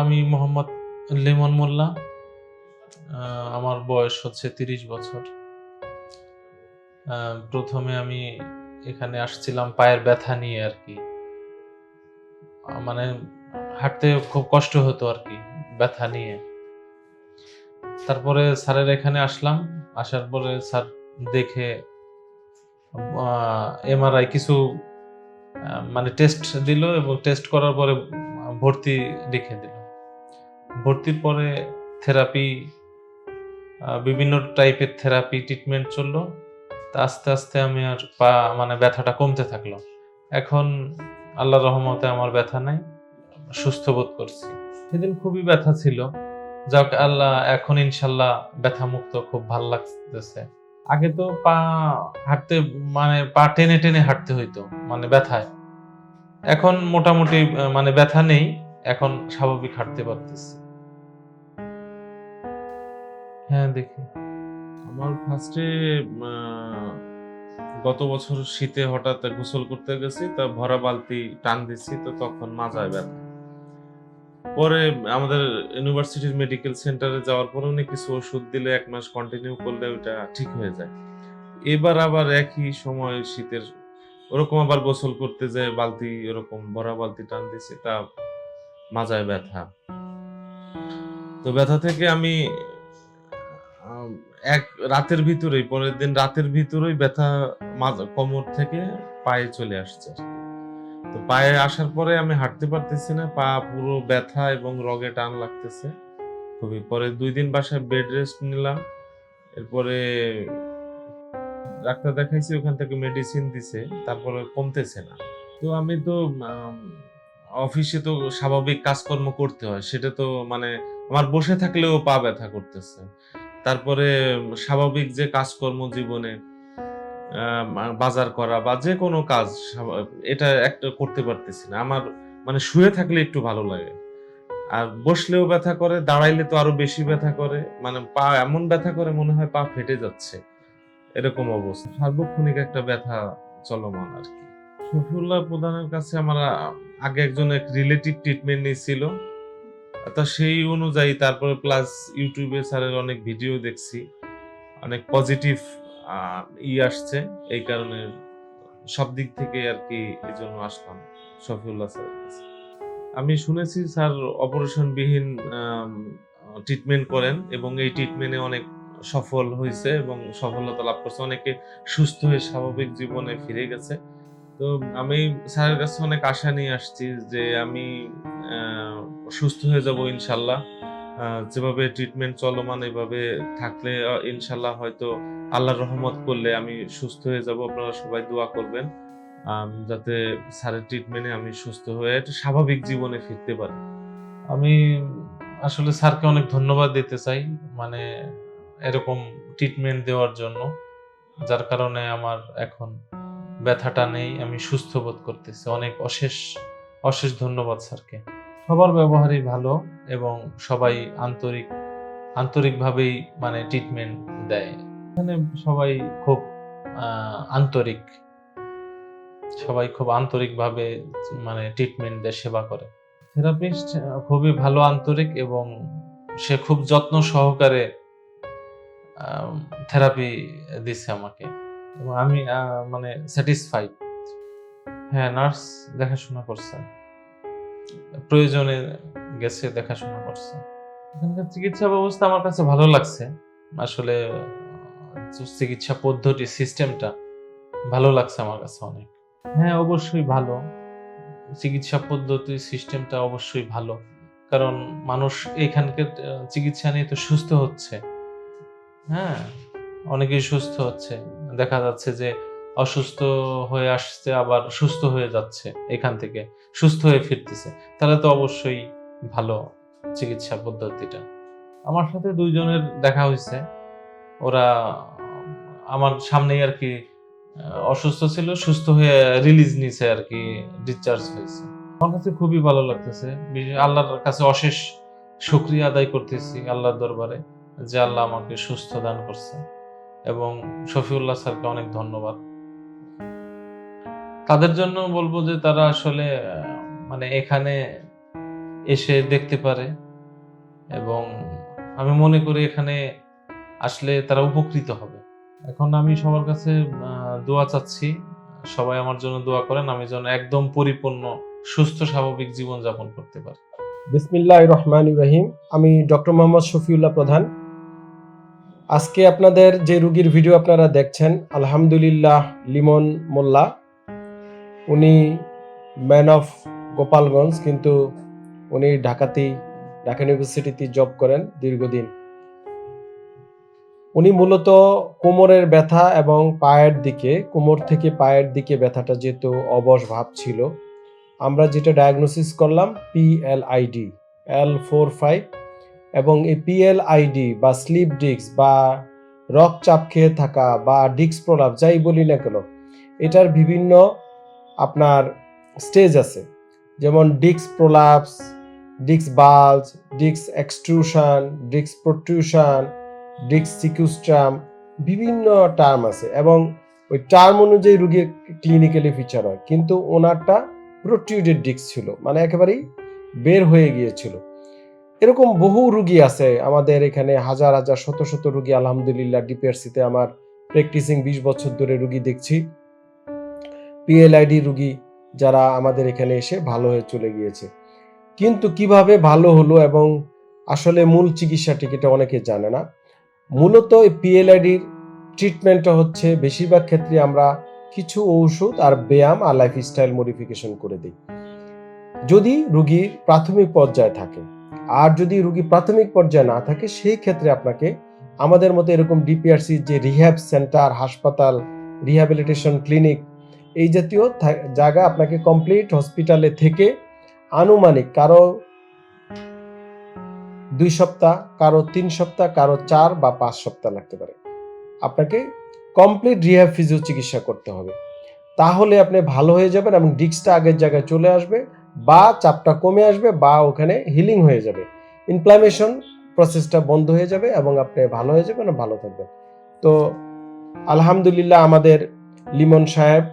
আমি মোহাম্মদ লেমন মোল্লা আমার বয়স হচ্ছে তিরিশ বছর। প্রথমে আমি এখানে আসছিলাম পায়ের ব্যথা নিয়ে আর কি। মানে হাঁটতে খুব কষ্ট হতো আর কি ব্যথা নিয়ে। তারপরে স্যারের এখানে আসলাম, আসার পরে স্যার দেখে এমআরআই কিছু মানে টেস্ট দিল এবং টেস্ট করার পরে ভর্তি লিখে দিল। ভর্তির পরে থেরাপি বিভিন্ন টাইপের থেরাপি ট্রিটমেন্ট চলল। তা আস্তে আস্তে আমি আর পা মানে ব্যথাটা কমতে থাকল। এখন আল্লাহ রহমতে আমার ব্যথা নাই, সুস্থ বোধ করছি। সেদিন খুবই ব্যথা ছিল। যাক, আল্লাহ এখন ইনশাল্লাহ ব্যথা মুক্ত খুব ভালো লাগতেছে। আগে তো পা হাঁটতে মানে পা টেনে টেনে হাঁটতে হইতো মানে ব্যথায়। এখন মোটামুটি মানে ব্যথা নেই, এখন স্বাভাবিক হাঁটতে পারতেছি। হ্যাঁ দেখি। আমার ফার্স্টে গত বছর শীতে হঠাৎ গোসল করতে গেছি তা ভরা বালতি টান দিচ্ছি তো তখন মাজায় ব্যথা। পরে আমাদের ইউনিভার্সিটির মেডিকেল সেন্টারে যাওয়ার পরে উনি কিছু ওষুধ দিলে এক মাস কন্টিনিউ করলে ওটা ঠিক হয়ে যায়। এবার আবার একই সময় শীতের ওরকম আবার গোসল করতে যায় বালতি ওরকম ভরা বালতি টান দিছি তা মাজায় ব্যথা। তো ব্যথা থেকে আম, এক রাতের ভিতরেই, পরের দিন রাতের ভিতরেই ব্যথা কোমর থেকে পায়ে চলে আসছে তো পায়ে আসার পরে আমি হাঁটতে পারতেছি না, পা পুরো ব্যথা এবং রগে টান লাগতেছে। খুবই পরে দুই দিন বাসায় বেড রেস্ট নিলাম, এরপরে ডাক্তার দেখাইছি, ওখান থেকে মেডিসিন দিছে, তারপরে কমতেছে না। তো আমি তো অফিসে তো স্বাভাবিক কাজকর্ম করতে হয়, সেটা তো মানে আমার বসে থাকলেও পা ব্যথা করতেছে। তারপরে স্বাভাবিক যে কাজকর্ম জীবনে বাজার করা বা যে কোনো কাজ এটা একটা করতে পারতেছি না। আমার মানে শুয়ে থাকলে একটু ভালো লাগে। আর বসলেও ব্যথা করে, দাঁড়াইলে তো আরও বেশি ব্যথা করে। মানে পা এমন ব্যথা করে মনে হয় পা ফেটে যাচ্ছে। এরকম অবস্থা। সার্বক্ষণিক একটা ব্যথা চলমান আর কি। শফিউল্লাহ প্রধানের কাছে আমার আগে একজন এক রিলেটিভ ট্রিটমেন্ট নিয়েছিল। তা সেই অনুযায়ী তারপরে প্লাস ইউটিউবে স্যারের অনেক ভিডিও দেখছি। অনেক পজিটিভ ই আসছে। এই কারণে সব দিক থেকে আর কি এই জন্য আসলাম শফিউল্লাহ স্যারের কাছে। আমি শুনেছি স্যার অপারেশন বিহীন ট্রিটমেন্ট করেন এবং এই ট্রিটমেন্টে অনেক সফল হয়েছে এবং সফলতা লাভ করছে। অনেকে সুস্থ হয়ে স্বাভাবিক জীবনে ফিরে গেছে। তো আমি স্যারের কাছে অনেক আশা নিয়ে আসছি যে আমি সুস্থ হয়ে যাব ইনশাল্লাহ। যেভাবে ট্রিটমেন্ট চলমান এভাবে থাকলে ইনশাল্লাহ হয়তো আল্লাহর রহমত করলে আমি সুস্থ হয়ে যাব। আপনারা সবাই দোয়া করবেন যাতে স্যারের ট্রিটমেন্টে আমি সুস্থ হয়ে একটা স্বাভাবিক জীবনে ফিরতে পারি। আমি আসলে স্যারকে অনেক ধন্যবাদ দিতে চাই মানে এরকম ট্রিটমেন্ট দেওয়ার জন্য, যার কারণে আমার এখন ব্যথাটা নেই, আমি সুস্থ বোধ করতেছি। অনেক অশেষ অশেষ ধন্যবাদ স্যারকে। সবার ব্যবহারই ভালো এবং সবাই আন্তরিক, আন্তরিকভাবেই মানে ট্রিটমেন্ট দেয়। এখানে সবাই খুব আন্তরিক। সবাই খুব আন্তরিকভাবে মানে ট্রিটমেন্ট দেয়, সেবা করে। থেরাপিস্ট খুবই ভালো আন্তরিক এবং সে খুব যত্ন সহকারে থেরাপি দিচ্ছে আমাকে। আমি মানে স্যাটিসফাইড হ্যাঁ নার্স দেখাশোনা করছে। প্রয়োজনে গেছে দেখাশোনা করছে। এখানকার চিকিৎসা ব্যবস্থা আমার কাছে ভালো লাগছে। আসলে, চিকিৎসা পদ্ধতি সিস্টেমটা ভালো লাগছে আমার কাছে অনেক। হ্যাঁ অবশ্যই ভালো। চিকিৎসা পদ্ধতি সিস্টেমটা অবশ্যই ভালো। কারণ মানুষ এখানকার চিকিৎসা নিয়ে তো সুস্থ হচ্ছে। হ্যাঁ। অনেকেই সুস্থ হচ্ছে। দেখা যাচ্ছে যে অসুস্থ হয়ে আসছে, আবার সুস্থ হয়ে যাচ্ছে এখান থেকে, সুস্থ হয়ে ফিরতেছে। তাহলে তো অবশ্যই ভালো চিকিৎসা পদ্ধতিটা। আমার সাথে দুইজনের দেখা হয়েছে। ওরা আমার সামনেই আর কি অসুস্থ ছিল, সুস্থ হয়ে রিলিজ নিছে আর কি ডিসচার্জ হয়েছে। আমার কাছে খুবই ভালো লাগতেছে। আল্লাহর কাছে অশেষ শুক্রিয়া আদায় করতেছি আল্লাহর দরবারে যে আল্লাহ আমাকে সুস্থ দান করছে। এবং শফিউল্লাহ স্যারকে অনেক ধন্যবাদ। তাদের জন্য বলব যে তারা আসলে মানে এখানে এসে দেখতে পারে এবং আমি মনে করি এখানে আসলে তারা উপকৃত হবে। এখন আমি সবার কাছে দোয়া চাচ্ছি, সবাই আমার জন্য দোয়া করেন, আমি যেন একদম পরিপূর্ণ, সুস্থ, স্বাভাবিক জীবন যাপন করতে পারি। বিসমিল্লাহ রহমান রহিম। আমি ডক্টর মোহাম্মদ শফিউল্লাহ প্রধান। আজকে আপনাদের যে রুগীর ভিডিও আপনারা দেখছেন, আলহামদুলিল্লাহ, লিমন মোল্লা। উনি ম্যান অফ গোপালগঞ্জ, কিন্তু উনি ঢাকাতেই ঢাকা ইউনিভার্সিটিতে জব করেন দীর্ঘদিন। উনি মূলত কোমরের ব্যথা এবং পায়ের দিকে, কোমর থেকে পায়ের দিকে ব্যথাটা যেহেতু অবশ ভাব ছিল। আমরা যেটা ডায়াগনোসিস করলাম পিএলআইডি এল ফোর ফাইভ এবং এই পিএলআইডি বা স্লিপ ডিস্ক বা রক চাপ খেয়ে থাকা বা ডিস্ক প্রলাপ যাই বলি না কেন, এটার বিভিন্ন আপনার স্টেজ আছে। যেমন disc prolapse disc bulge disc extrusion disc protrusion disc sequestrum বিভিন্ন টার্ম আছে এবং ওই টার্ম অনুযায়ী রুগীর ক্লিনিক্যালি ফিচার হয়। কিন্তু ওনারটা প্রোটিউডেড ডিস্ক ছিল মানে একেবারেই বের হয়ে গিয়েছিল। এরকম বহু রুগী আছে। আমাদের এখানে হাজার হাজার, শত শত রুগী, আলহামদুলিল্লাহ, ডিপিআরসিতে আমার প্র্যাকটিসিং বিশ বছর ধরে রুগী দেখছি। পিএলআইডি রুগী যারা আমাদের এখানে এসে ভালো হয়ে চলে গিয়েছে। কিন্তু কীভাবে ভালো হলো এবং আসলে মূল চিকিৎসাটি এটা অনেকে জানে না। মূলত এই পিএলআইডির ট্রিটমেন্টটা হচ্ছে বেশিরভাগ ক্ষেত্রে আমরা কিছু ঔষধ আর ব্যায়াম আর লাইফস্টাইল মডিফিকেশন করে দিই। যদি রুগীর প্রাথমিক পর্যায়ে থাকে আর যদি রুগী প্রাথমিক পর্যায়ে না থাকে, সেই ক্ষেত্রে আপনাকে আমাদের মতো এরকম ডিপিআরসি যে রিহ্যাব সেন্টার হাসপাতাল রিহ্যাবিলিটেশন ক্লিনিক এই জাতীয় জায়গা আপনাকে কমপ্লিট হসপিটালে থেকে আনুমানিক কারও দুই সপ্তাহ, কারও তিন সপ্তাহ, কারও চার বা পাঁচ সপ্তাহ লাগতে পারে। আপনাকে কমপ্লিট রিহ্যাব ফিজিও চিকিৎসা করতে হবে। তাহলে আপনি ভালো হয়ে যাবেন এবং ডিস্কটা আগের জায়গায় চলে আসবে। বা চাপটা কমে আসবে বা ওখানে হিলিং হয়ে যাবে। ইনফ্লামেশন প্রসেসটা বন্ধ হয়ে যাবে এবং আপনি ভালো হয়ে যাবেন ভালো থাকবেন। তো আলহামদুলিল্লাহ আমাদের লিমন সাহেব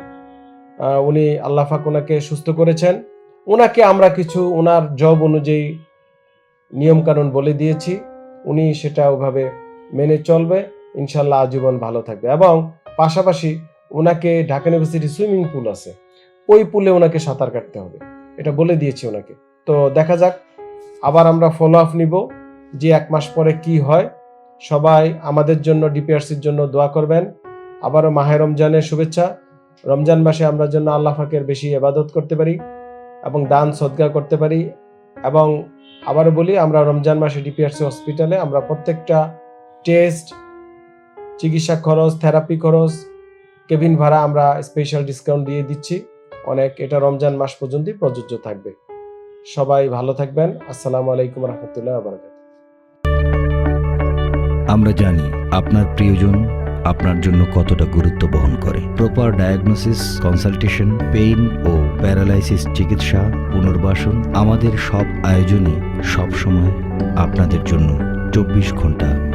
উনি আল্লাহ পাক ওনাকে সুস্থ করেছেন। ওনাকে আমরা কিছু, ওনার জব অনুযায়ী নিয়মকানুন বলে দিয়েছি। উনি সেটা ওভাবে মেনে চলবে ইনশাল্লাহ আজীবন ভালো থাকবে। এবং পাশাপাশি ওনাকে ঢাকা ইউনিভার্সিটি সুইমিং পুল আছে। ওই পুলে ওনাকে সাঁতার কাটতে হবে। এটা বলে দিয়েছি ওনাকে। তো দেখা যাক, আবার আমরা ফলো আপ নিব যে এক মাস পরে কি হয়। সবাই আমাদের জন্য ডিপিআরসির জন্য দোয়া করবেন। আবারও মাহে রমজানের শুভেচ্ছা। রমজান মাসে আমরা জন্য আল্লাহ ফাকের বেশি এবাদত করতে পারি এবং দান, সদ্গা করতে পারি এবং আবারও বলি, আমরা রমজান মাসে ডিপিআরসি হসপিটালে আমরা প্রত্যেকটা টেস্ট, চিকিৎসা খরচ, থেরাপি খরচ, কেবিন ভাড়া আমরা স্পেশাল ডিসকাউন্ট দিয়ে দিচ্ছি। অনেক এটা রমজান মাস পর্যন্তই প্রযোজ্য থাকবে। সবাই ভালো থাকবেন। আসসালামু আলাইকুম রহমতুল্লাহ বারকাত আমরা জানি আপনার প্রিয়জন আপনার জন্য কতটা গুরুত্ব বহন করে। প্রপার ডায়াগনোসিস কনসালটেশন পেইন ও প্যারালাইসিস চিকিৎসা, পুনর্বাসন আমাদের সব আয়োজনই সবসময় আপনাদের জন্য চব্বিশ ঘণ্টা